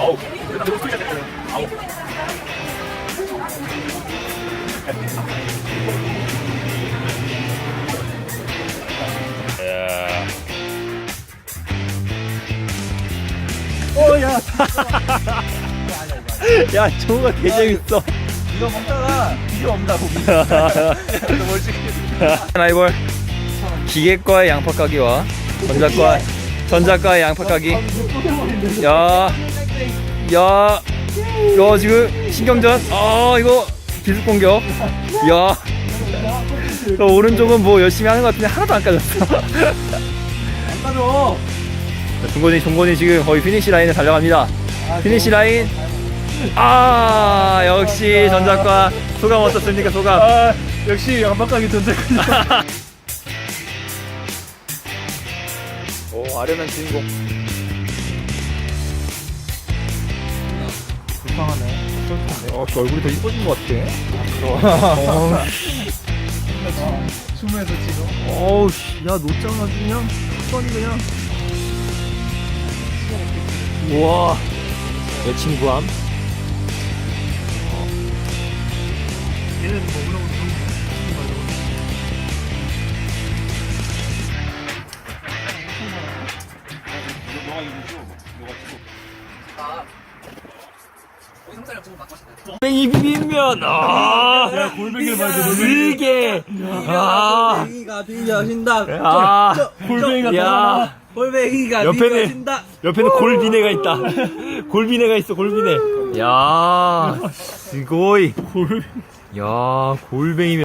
아우. 아우. 야. 어 야 야, 저거가 개 재밌어. 이거 먹다가 필요 없다고 라이벌 기계과의 양파 까기와 전자과 전자과의 양파 까기. 야, 야, 야 지금 신경전. 아 이거 기습 공격. 야, 저 오른쪽은 뭐 열심히 하는 것 같은데 하나도 안 까졌어. 안 가져 종건이 종건이 지금 거의 피니시 라인을 달려갑니다. 피니시 라인. 아 역시 전자과 소감 어떻습니까 소감? 아 역시 양박하기 전자까지 오 아련한 주인공. 불쌍하네. 어, 저 얼굴이 더 이뻐진 것 같아. 어, 춤에서 지금 어우, 씨, 야, 노짱 아주 그냥, 뻔히 그냥. 우와, 내 친구함. 얘는 먹으라고 뺑이 비빔면, 아, 야 골뱅이를 봐야 돼 들게, 아, 골뱅이가 비벼진다. 아, 골뱅이가 야, 골뱅이가 옆에는- 비벼진다. 옆에는 골비네가 있다. 골비네가 있어, 골비네. 야, 스고이. 골 야, 골뱅이면.